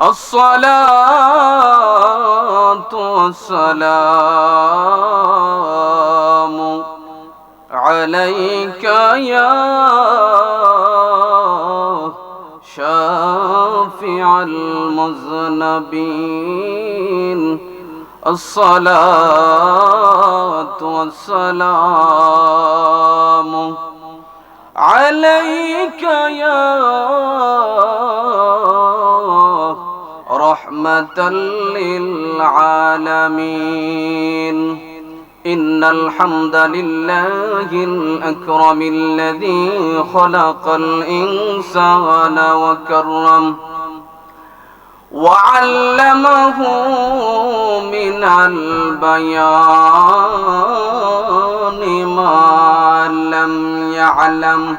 الصلاة والسلام عليك يا شافع المذنبين. الصلاة والسلام عليك يا رحمة للعالمين. إن الحمد لله الأكرم الذي خلق الإنسان وكرم وعلمه من البيان ما لم يعلم.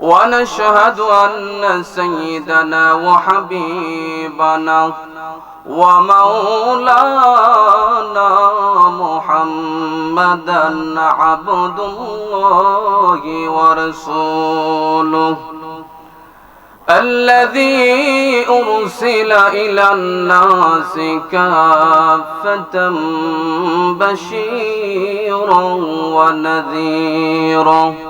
ونشهد أن سيدنا وحبيبنا ومولانا محمدا عبد الله ورسوله الذي أرسل إلى الناس كافة بشيرا ونذيرا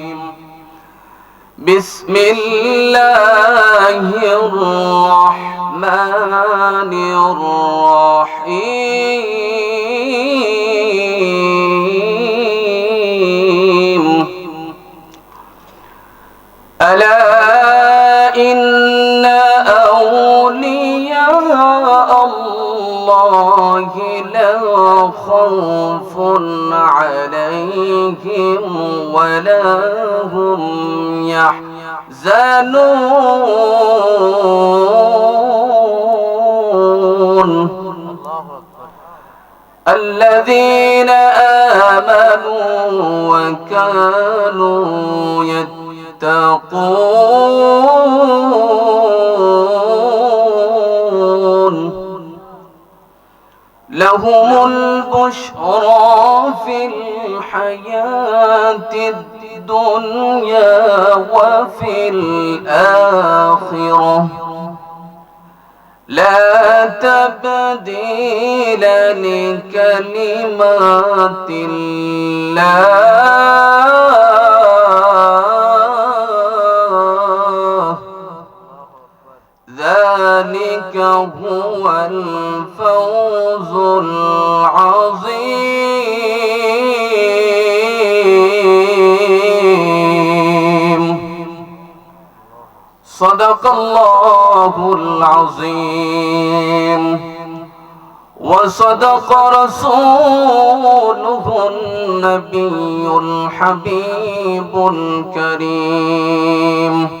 بسم الله الرحمن الرحيم. ألا إن أولياء الله لا خوف عليهم ولا هم يحزنون. الذين آمنوا وكانوا يتقون. لهم البشرى في الحياة الدنيا وفي الآخرة. لا تبديل لكلمات الله. ذلك هو الفوز العظيم. صدق الله العظيم. وصدق رسوله النبي الحبيب الكريم.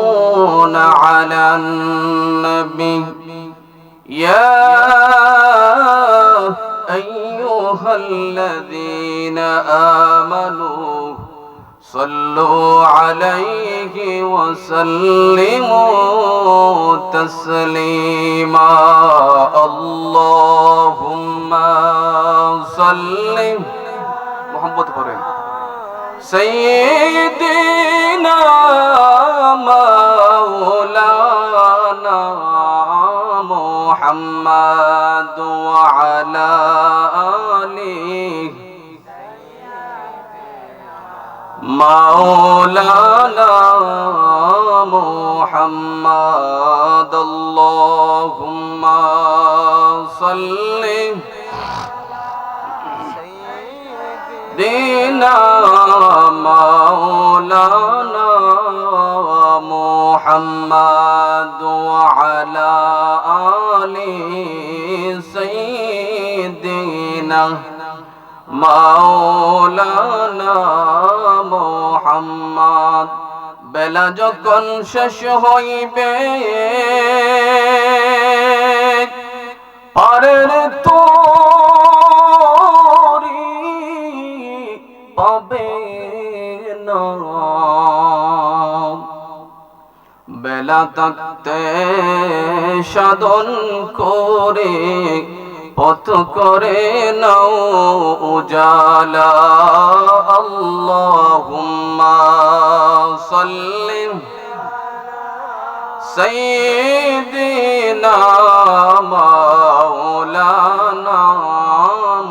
على النبي. يا أيها الذين آمنوا صلوا عليه وسلموا تسليما. اللهم صل. محمد قرين سيدنا مولانا محمد وعلى آله مولانا محمد اللهم صلِّ دينا مولانا محمد وعلى آل سيدنا মাওলানা মোহাম্মদ বেলা যখন শেষ হইবে পরের তো পাবে না বেলা থাকতে সাধন করে, পথ করে নাও উজালা। আল্লাহুম্মা সাল্লিম সাইয়্যিদিনা মাওলানা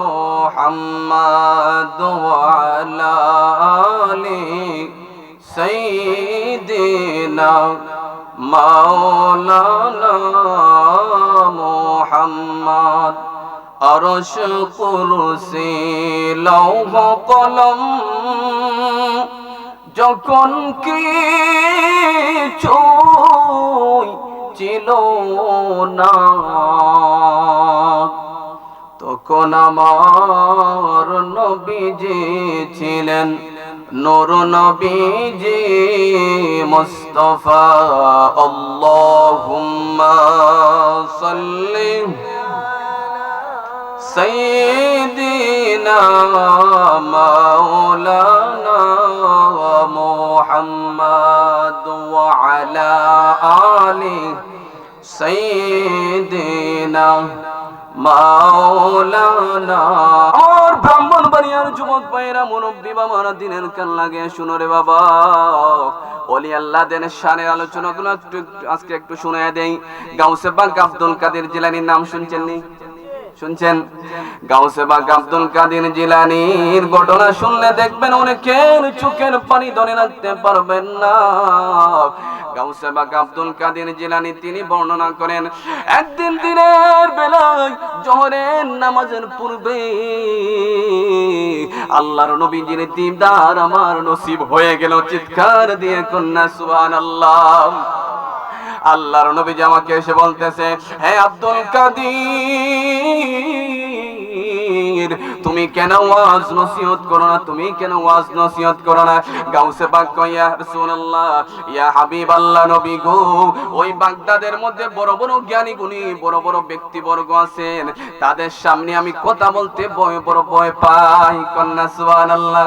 মুহাম্মদ ওয়ালা আলি সাইয়্যিদিনা মাওলানা মুহাম্মদ আরশ কুরসি লৌহ কলম যখন কি ছিল না, তখন আমার নবীজি ছিলেন نور نبی جی مصطفی اللهم صل سیدنا مولانا محمد وعلى آله سیدنا مولانا اور بمو বাড়িয়ার যুবক ভাইরা মুরব্বী বাবারা, দিনের কান লাগে শুনো রে বাবা। অলি আল্লাহ দেন শানের আলোচনাগুলো একটু আজকে একটু শুনে দেই। গাউসে বাগ আব্দুল কাদের জিলানির নাম শুনছেন নি? শুনছেন? গাউসে বাগ আব্দুল কাদের জিলানির ঘটনা শুনলে দেখবেন অনেকের চোখের পানি ধরে রাখতে পারবেন না। আব্দুল তিনি বর্ণনা করেন, একদিন নামাজের পূর্বে আমার নসিব হয়ে গেল। চিৎকার দিয়ে কন্যা সুবহানাল্লাহ। আল্লাহর নবীজি আমাকে এসে বলতেছে, হে আব্দুল কাদির, তুমি কেন ওয়াজ নসিহত করো না? তুমি কেন ওয়াজ নসিহত করো না? গাউসে পাক কইয়া রাসূলুল্লাহ, ইয়া হাবিবাল্লাহ নবী গো, ওই বাগদাদের মধ্যে বড় বড় জ্ঞানী গুণী বড় বড় ব্যক্তিবর্গ আছেন। তাদের সামনে আমি কথা বলতে ভয় বড় ভয় পাই, কন্যা সুবহানাল্লাহ।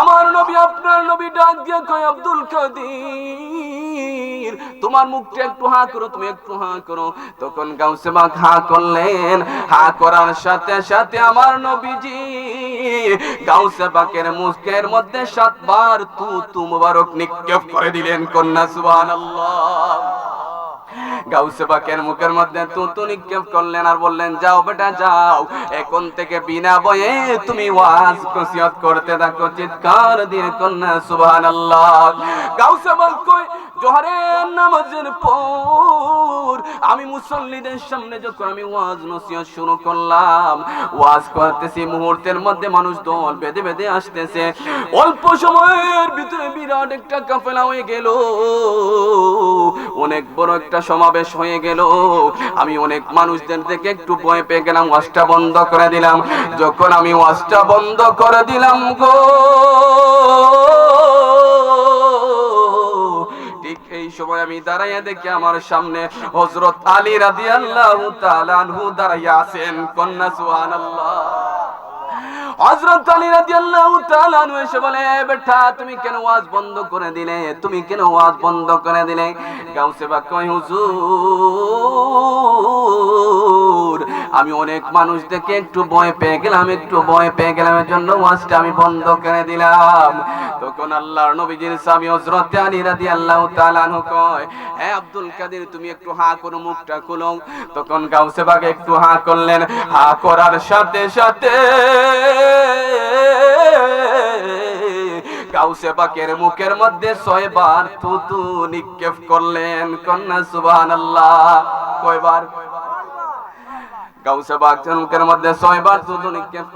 আমার নবী, আপনার নবী ডাক দিয়ে কয়, আব্দুল কাদির তোমার মুখটা একটু হা করো, তুমি একটু হা করো। তখন গাউসে বাগ হা করলেন। হা করার সাথে সাথে আমার নবীজি গাউসে বাকের মুখের মধ্যে সাতবার তু তু মুবারক নিক্ষেপ করে দিলেন, কন্যা সুবহানাল্লাহ। গাউসে পাকের মুখের মধ্যে নিক্ষেপ করলেন আর বললেন, যাও বেটা, যাও। এখন থেকে বিনা বয়ে তুমি ওয়াজ নসিহত করতে থাকো, চিৎকার দিয়ে, কন্যা সুবহানাল্লাহ। গাউসে পাক কই জোহরের নামাজের পর আমি মুসল্লিদের সামনে যখন আমি ওয়াজ নসিহত শুরু করলাম, ওয়াজ করতেছি, মুহূর্তের মধ্যে মানুষ দল বেঁধে বেঁধে আসতেছে। অল্প সময়ের ভিতরে বিরাট একটা কাফেলা হয়ে গেল। অনেক বড় একটা সমাবেশ হয়ে গেল। আমি অনেক মানুষদের থেকে একটু ভয় পেয়ে গেলাম, ওয়াজটা বন্ধ করে দিলাম। যখন আমি ওয়াজটা বন্ধ করে দিলাম গো সময় আমি দাঁড়াইয়া দেখি আমার সামনে হযরত আলী তাআলা আনহু দাঁড়াইয়া আছেন। কন্যা, সুবহানাল্লাহ। হযরত আলী রাদিয়াল্লাহু তাআলা আনহু এসে বলে বেটা, তুমি কেন বন্ধ করে দিলে? তুমি কেন বন্ধ করে দিলে? হুজুর আমি অনেক মানুষ দেখে একটু ভয় পেয়ে গেলাম, একটু ভয় পেয়ে গেলাম এর জন্য ওয়াজটা আমি বন্ধ করে দিলাম। তখন আল্লাহর নবীজির স্বামী হযরত আলী রাদিয়াল্লাহু তাআলা আনহু কয়, হে আব্দুল কাদের, তুমি একটু হা করো মুখটা খুলো। তখন গাউসে বাগ একটু হা করলেন। হা করার সাথে সাথে গাউসে মুখের মধ্যে ছয়বার থুতু নিক্ষেপ করলেন। কন্যা সুবহানাল্লাহ। কয়বার? গাউসে মধ্যে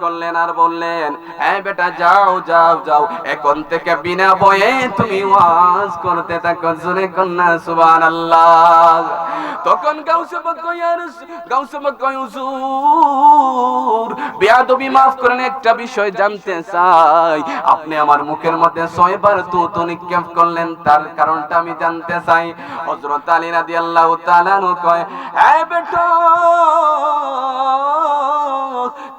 করলেন আর বললেন বেটা, যাও যাও যাও। এখন থেকে বিনা তুমি করতে তখন করেন, একটা বিষয় জানতে চাই। আপনি আমার মুখের মধ্যে ছয়বার তুতু নিক্ষেপ করলেন, তার কারণটা আমি জানতে চাই। হযরত আলী রাদিয়াল্লাহু তাআলা কয় এই বেটা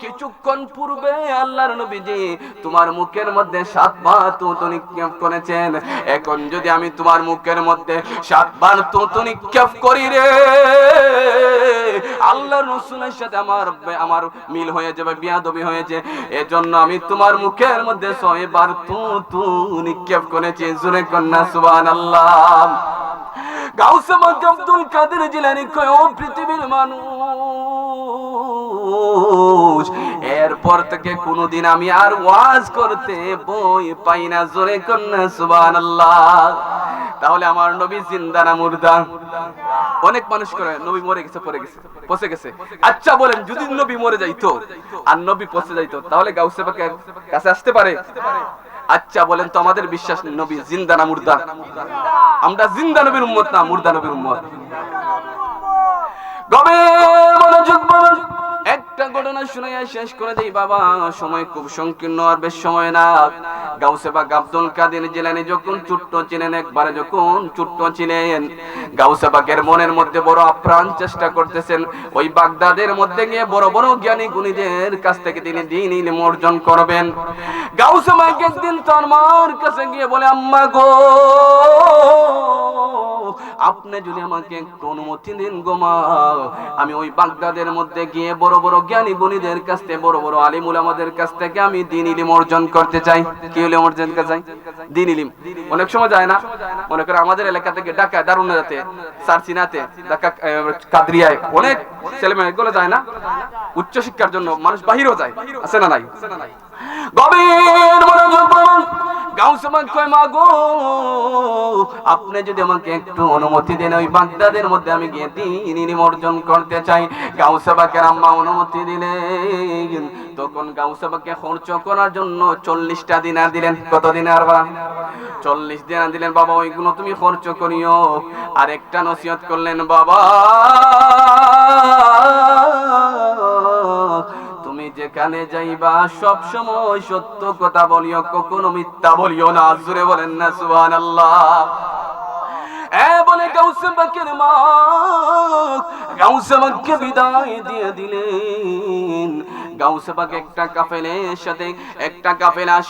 কিছুক্ষণ পূর্বে আল্লাহর নবীজি তোমার মুখের মধ্যে সাতবার তুতু নিক্ষেপ করেছেন। এখন যদি আমি তোমার মুখের মধ্যে সাতবার তুতু নিক্ষেপ করি রে, আল্লাহর রসুলের সাথে আমার আমার মিল হয়ে যাবে, বিয়াদবি হয়েছে এজন্য আমি তোমার মুখের মধ্যে ছয়বার তু তু নিক্ষেপ করেছি। জুরে কন্যা, সুবহানাল্লাহ। আব্দুল কাদের জিলানি কয়, ও পৃথিবীর মানুষ, এরপর থেকে কোনোদিন আমি আর ওয়াজ করতে বই পাই না। জোরে কন্যা, সুবহানাল্লাহ। তাহলে আমার নবী জিন্দা না মুর্দা? অনেক মানুষ করে, নবী মরে গেছে, পড়ে গেছে, পচে গেছে। আচ্ছা বলেন, যদি নবী মরে যাইতো, আর নবী পচে যাইতো, তাহলে গাউসে পাকের কাছে আসতে পারে? আচ্ছা বলেন তো আমাদের বিশ্বাস, নবী জিন্দা না মুর্দা আমরা জিন্দা নবীর উম্মত না মুর্দা নবীর উম্মত গবে মনোযোগ বলুন। ঘটনা শুনাইয়া শেষ করে দেই বাবা। সময় খুব সংকীর্ণ, আর বেশ সময় না। গাউসে বা আব্দুল কাদের জেলানি যখন ছোট্ট ছিলেন একবারে যখন ছোট্ট ছিলেন গাউসে বাগের মনের মধ্যে বড় আপ্রাণ চেষ্টা করতেছেন। ওই বাগদাদের মধ্যে গিয়ে বড় বড় জ্ঞানী গুণীদের কাছ থেকে তিনি দিন ইলম অর্জন করবেন। গাউসে বাগ একদিন তার মার কাছে গিয়ে বলে, আম্মা গো, আপনি যদি আমাকে একটু অনুমতি দিন গো মা। আমি ওই বাগদাদের মধ্যে গিয়ে বড় বড় জ্ঞানী গুণীদের কাছ থেকে, বড় বড় আলিম উলামাদের কাছ থেকে আমি দিন ইলিম অর্জন করতে চাই। কি ইলিম অর্জন করতে চাই? দিন ইলিম। অনেক সময় যায় না? মনে করে আমাদের এলাকা থেকে ঢাকা দারুণ যাতে সারসিনাতে, ঢাকা কাদরিয়ায় অনেক ছেলে মেয়ে গুলো যায় না? উচ্চ শিক্ষার জন্য মানুষ বাহিরও যায়। আছে না নাই? গভীর মনোযোগ আপনি যদি আমাকে একটু অনুমতি দেন, ওই বাগদাদের মধ্যে আমি গিয়ে করতে চাই। আম্মা অনুমতি দিলেন। তখন খরচ করার জন্য চল্লিশটা দিনার দিলেন। কত দিনার বা চল্লিশ দিনার দিলেন। বাবা, ওইগুলো তুমি খরচ করিও। আর একটা নসিহত করলেন, বাবা যেখানে যাইবা, সব সময় সত্য কথা বলিও, কখনো মিথ্যা বলিও না। জুড়ে বলেন না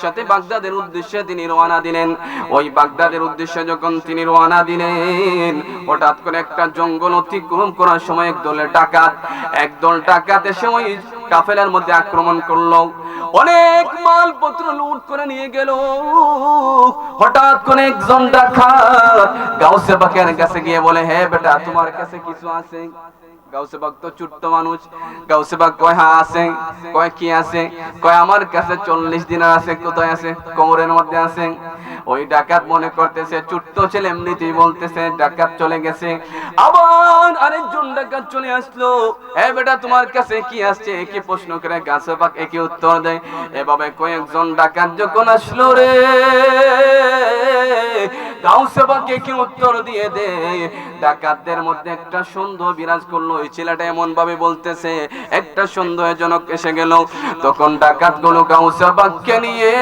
সাথে বাগদাদের উদ্দেশ্যে তিনি দিলেন। ওই উদ্দেশ্যে যখন তিনি দিলেন, হঠাৎ করে একটা জঙ্গল অতিক্রম করার সময় একদল ডাকাত একদল ডাকাত এসে ওই কাফেলার মধ্যে আক্রমণ করল। অনেক মালপত্র লুট করে নিয়ে গেল। হঠাৎ করে একজন ডাকাত গাউসে বাকের কাছে গিয়ে বলে, হে বেটা, তোমার কাছে কিছু আছে? গাউসে বাগ ছোট্ট মানুষ, গাউসে বাগ কয় হ্যাঁ আছে। কয়, কি আছে? কয়, আমার কাছে চল্লিশ দিনের আছে। কোথায় আছে? কোমরের মধ্যে আছে। ওই ডাকাত মনে করতেছে ছোট্ট ছেলে এমনিতেই বলতেছে, ডাকাত চলে গেছে। আবার আরেকজন ডাকাত চলে আসলো, এ বেটা, তোমার কাছে কি আসছে? কি প্রশ্ন করে গাছে পাক একই উত্তর দেয়। এভাবে কয়েকজন ডাকাত যখন আসলো রে গাউসে বাকে কি উত্তর দিয়ে দে? ডাকাতদের মধ্যে একটা সন্দেহ বিরাজ করল। ওই ছেলেটা এমন ভাবে বলতেছে, একটা এসে গেল। তখন ডাকাতগুলো গাউসে বাককে নিয়ে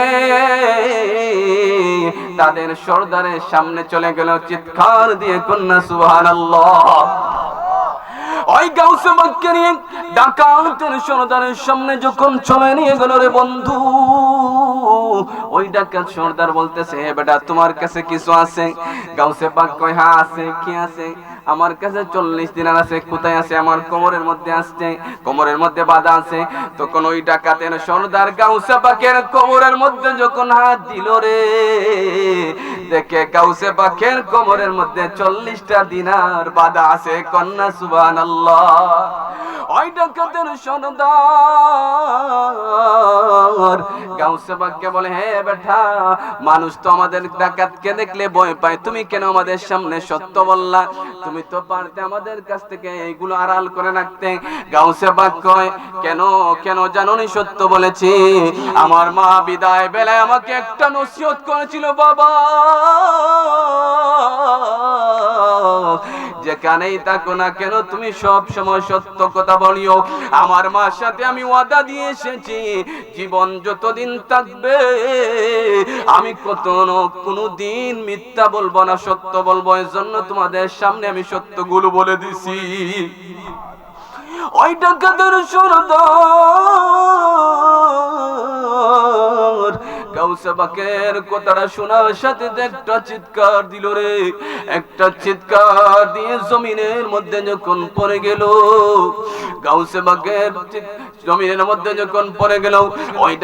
তাদের সর্দারের সামনে চলে গেল, চিৎকার দিয়ে, কন্যা, সুবহানাল্লাহ। ওই গাউসে বাক্যে নিয়ে ডাকাতের সর্দারের সামনে যখন চলে নিয়ে গেল রে বন্ধু ওই ডাকাত সর্দার বলতেছে হে বেটা, তোমার কাছে কিছু আছে? গাউসে পাক কয় হ্যাঁ আছে, কি আছে? আমার কাছে চল্লিশ দিনার আছে, কোথায় আছে? আমার কোমরের মধ্যে আসছে কোমরের মধ্যে বাধা আছে। তখন ওই ডাকাতের সর্দার গাউসে পাকের কোমরের মধ্যে যখন হাত দিল রে, দেখে গাউসে পাকের কোমরের মধ্যে চল্লিশটা দিনার বাধা আছে। কন্যা সুবান আল্লাহ ওই ডাকাতের সর্দার গাউসে পাককে বলে, হে বেটা, মানুষ তো আমাদের ডাকাতকে দেখলে ভয় পায়। তুমি কেন আমাদের সামনে সত্য বললা? তুমি তো পারতে আমাদের কাছ থেকে এইগুলো আড়াল করে রাখতে। গাউসে পাক কয়, কেন কেন জাননি সত্য বলেছি? আমার মা বিদায় বেলায় আমাকে একটা নসিহত করেছিল, বাবা। যেখানেই থাকো না কেন, তুমি সব সময় সত্য কথা বলিও। আমার মার সাথে আমি ওয়াদা দিয়ে এসেছি, জীবন যতদিন থাকবে, আমি কত কোনো দিন মিথ্যা বলব না, সত্য বলব এর জন্য তোমাদের সামনে আমি সত্যগুলো বলে দিছি। ওই ডাকাতের সরদার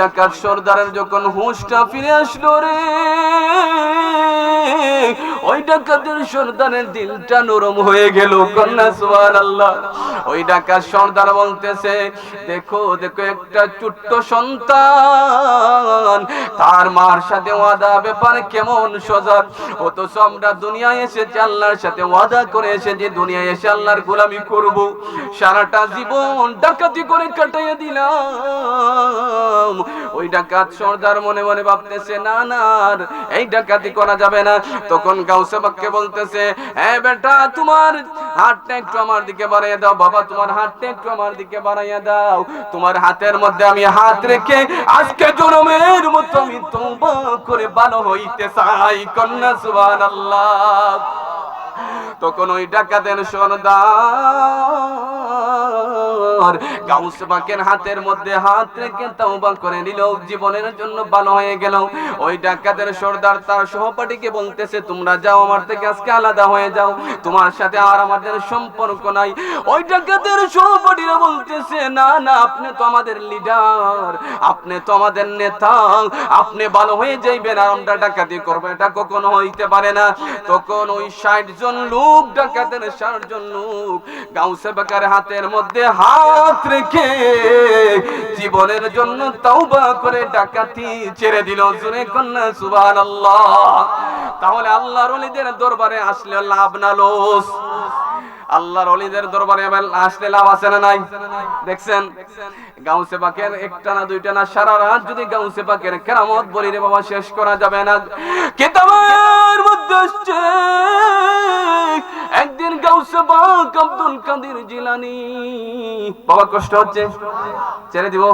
যখন সর্দারের যখন হুঁশটা ফিরে আসলো রে। ওই ডাকাতের সর্দারের দিলটা নরম হয়ে গেল, কন্যা সুবহান আল্লাহ ওই ডাকার সর্দার বলতেছে, দেখো দেখো একটা ছোট্ট সন্তান তার মার সাথে ওয়াদা, ব্যাপার কেমন সজাগ অথচ আমরা দুনিয়ায় এসেছি, আল্লাহর সাথে ওয়াদা করে এসেছি, দুনিয়ায় এসে আল্লাহর গোলামি করব। সারাটা জীবন ডাকাতি করে কাটাইয়া দিলাম। ওই ডাকাত সর্দার মনে মনে ভাবতেছে, না না এই ডাকাতি করা যাবে না। তখন গাউসে বাক্যে বলতেছে হ্যাঁ বেটা, তোমার হাতটা একটু আমার দিকে বাড়াইয়া দাও। বাবা, তোমার হাতটা একটু আমার দিকে বাড়াইয়া দাও। তোমার হাতের মধ্যে আমি হাত রেখে আজকে জনমের মতো আমি তওবা করে ভালো হইতে চাই কন্যা সুবহানাল্লাহ। তখন ওই ডাকাতের সর্দার গাউস পাকের হাতের মধ্যে হাত রেখে তওবা করে নিল। জীবনের জন্য ভালো হয়ে গেল। ওই ডাকাতের সর্দার তার সহপাঠীকে বলতেছে, তোমরা যাও আমার থেকে আজকে আলাদা হয়ে যাও। তোমার সাথে আর আমাদের সম্পর্ক নাই। ওই ডাকাতের সহপাঠীরা বলতেছে, না না, আপনি তো আমাদের লিডার, আপনি তো আমাদের নেতা, আপনি ভালো হয়ে যাইবেন, আর আমরা ডাকাতি করব। এটা কখনো হইতে পারে না। তখন ওই ষাট জন লোক ডাকাতের ষাট জন লোক গাউসে বাকার হাতের মধ্যে হাত রেখে জীবনের জন্য তওবা করে ডাকাতি ছেড়ে দিল। জুরে কন্যা, সুবহানাল্লাহ। তাহলে আল্লাহর ওলিদের দরবারে আসলে লাভ না লস? আল্লাহর অলিদের দরবারে এবার আসলে লাভ আছে না নাই? দেখছেন? গাউসে পাকের একটা না দুইটা না সারা রাত যদি গাউসে পাকের কেরামত বলি রে বাবা, শেষ করা যাবে না। কিতাবের মধ্যে পাক আব্দুল কাদের জিলানি। বাবা কষ্ট হচ্ছে? ছেড়ে দিব?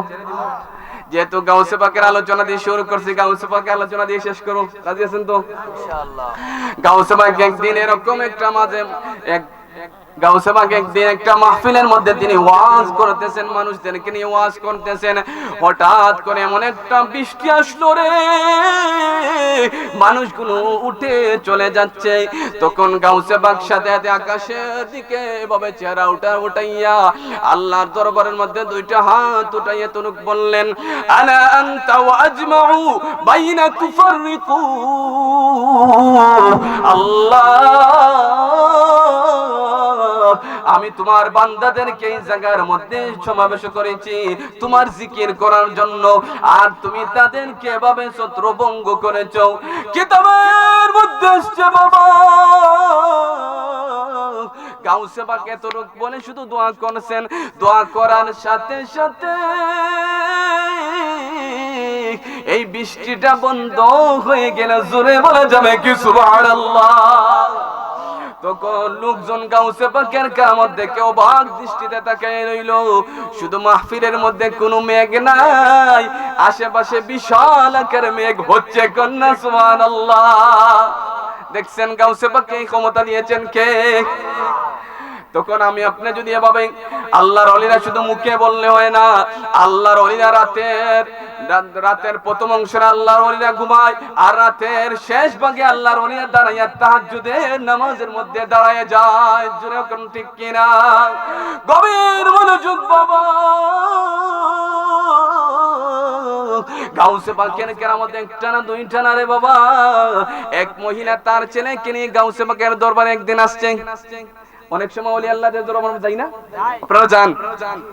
যেহেতু গাউসে পাকের আলোচনা দিয়ে শুরু করছি গাউসে পাকের আলোচনা দিয়ে শেষ করো রাজি আছেন তো? গাউসে পাক একদিন এরকম একটা মাঝে এক মধ্যে তিনি ওয়াজ করতেছেন করতেছেন। হঠাৎ করে উঠে চলে যাচ্ছে। তখন সাথে সাথে আকাশের দিকে চেহারা উঠা উঠাইয়া আল্লাহর দরবারের মধ্যে দুইটা হাত উঠাইয়া তনুক বললেন আল্লাহ আমি তোমার বান্দাদেরকে এই জায়গার মধ্যে সমাবেশ করেছি, তোমার জিকির করার জন্য। আর তুমি তাদেরকে এভাবে ছত্রভঙ্গ করেছ। কিতাবের মধ্যে বাবা। গাউসে পাকে তোরক বলে শুধু দোয়া করেছেন। দোয়া করার সাথে সাথে এই বৃষ্টিটা বন্ধ হয়ে গেল জোরে বলা যাবে কি সুবহানাল্লাহ? তখন লোকজন গাউসে পাকের কামত দেখে অবাক দৃষ্টিতে তাকায় রইল। শুধু মাহফিলের মধ্যে কোনো মেঘ নাই, আশেপাশে বিশাল আকার মেঘ হচ্ছে কন্যা, সুবহানাল্লাহ। দেখছেন গাউসে পাকে এই ক্ষমতা নিয়েছেন কে? তখন আমি আপনি যদি এভাবে আল্লাহর অলিরা শুধু মুখে বললে হয় না, আল্লাহর অলিরা রাতের রাতের প্রথম অংশের আল্লাহর অলিরা ঘুমায়, আর রাতের শেষ ভাগে আল্লাহর অলিরা দাঁড়াইয়া তাহাজ্জুদের নামাজের মধ্যে দাঁড়ায় যায়। জোরে কোন ঠিক কিনা? গভীর মনোযোগ বাবা। গাউসে পাকের কেরামত একটা না দুইটা না রে বাবা। এক মহিলা তার ছেলেকে নিয়ে গাউসে পাকের দরবারে একদিন আসছে। অনেক সময় ওলি আল্লাহদের দরবার যাই না? আপনারা যান।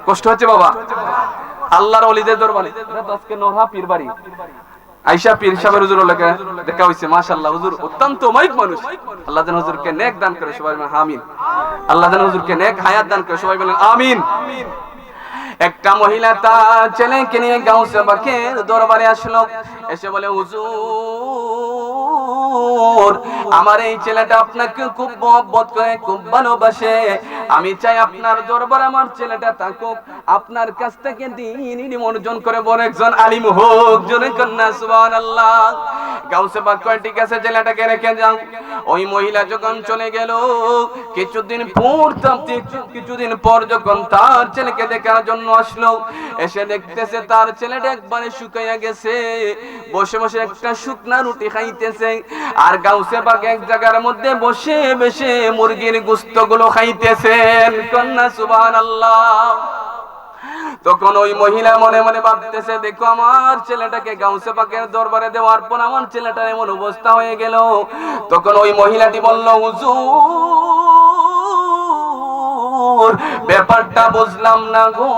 কষ্ট হচ্ছে বাবা। আল্লাহর অলিদের দরবারে। আজকে নরহা পীর বাড়ি। আইসা পীর সাহেবের হুজুর লেখা দেখা হইছে মাশাআল্লাহ হুজুর অত্যন্ত অমায়িক মানুষ। আল্লাহ যেন হুজুরকে নেক দান করে সবাই বলেন আমিন। আল্লাহ যেন হুজুরকে নেক হায়াত দান করে সবাই বলেন আমিন। একটা মহিলা তার ছেলেকে নিয়ে গাউসে বাকের দরবারে আসলো। এসে বলে হুজুর আমার এই ছেলেটা আপনাকে খুব মহব্বত করে, খুব ভালোবাসে। আমি চাই আপনার দরবার আমার ছেলেটা থাকুক। আপনার কাছ থেকে দিন অর্জন করে বড় একজন আলিম হোক জনে কন্যা বাক কয় ঠিক আছে ছেলেটাকে রেখে যাও। ওই মহিলা যখন চলে গেল, কিছুদিন পর কিছুদিন পর যখন তার ছেলেকে দেখার জন্য আসলো, এসে দেখতেছে তার ছেলেটা একবারে শুকাইয়া গেছে। বসে বসে একটা শুকনা রুটি খাইতেছে। আর গাউসে বাগ এক জায়গার মধ্যে বসে বসে মুরগির গুস্তগুলো খাইতেছেন। কন্যা সুবান আল্লাহ তখন ওই মহিলা মনে মনে ভাবতেছে, দেখো আমার ছেলেটাকে গাউসে পাকের দরবারে দেওয়ার পর আমার ছেলেটার এমন অবস্থা হয়ে গেল। তখন ওই মহিলাটি বলল, হুজুর ব্যাপারটা বুঝলাম না গো।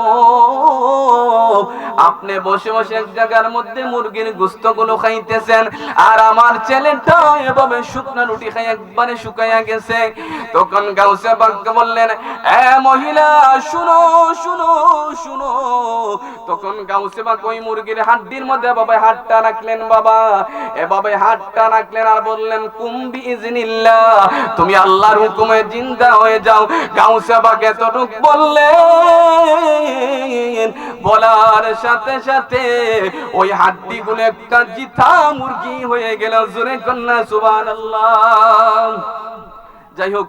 আপনি বসে বসে এক জায়গার মধ্যে মুরগির গুস্তগুলো খাইতেছেন, আর আমার ছেলেটা এভাবে শুকনো রুটি খাই একবারে শুকাইয়া গেছে। তখন গাউসে বাগকে বললেন, এ মহিলা, শুনো শুনো শুনো। তখন গাউসে বাগ ওই মুরগির হাড্ডির মধ্যে বাবা হাতটা রাখলেন, বাবা। এভাবে হাতটা রাখলেন আর বললেন কুম্বি ইজনিল্লাহ তুমি আল্লাহর হুকুমে জিন্দা হয়ে যাও। গাউসে এতটুক বললেন, বলার সাথে সাথে ওই হাড্ডি গুলো একটা জিথা মুরগি হয়ে গেল, জোরে কন্যা, সুবহানাল্লাহ। যাই হোক,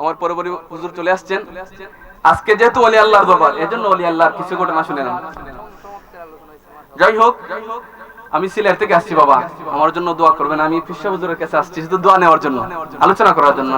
আমার পরবর্তী হুজুর চলে আসছেন। আজকে যেহেতু অলি আল্লাহর দরবার, এজন্য অলি আল্লাহর কিছু ঘটনা শুনে না যাই হোক, আমি সিলেট থেকে আসছি বাবা, আমার জন্য দোয়া করবেন, আমি ফিসা হুজুরের কাছে আসছি, শুধু দোয়া নেওয়ার জন্য, আলোচনা করার জন্য।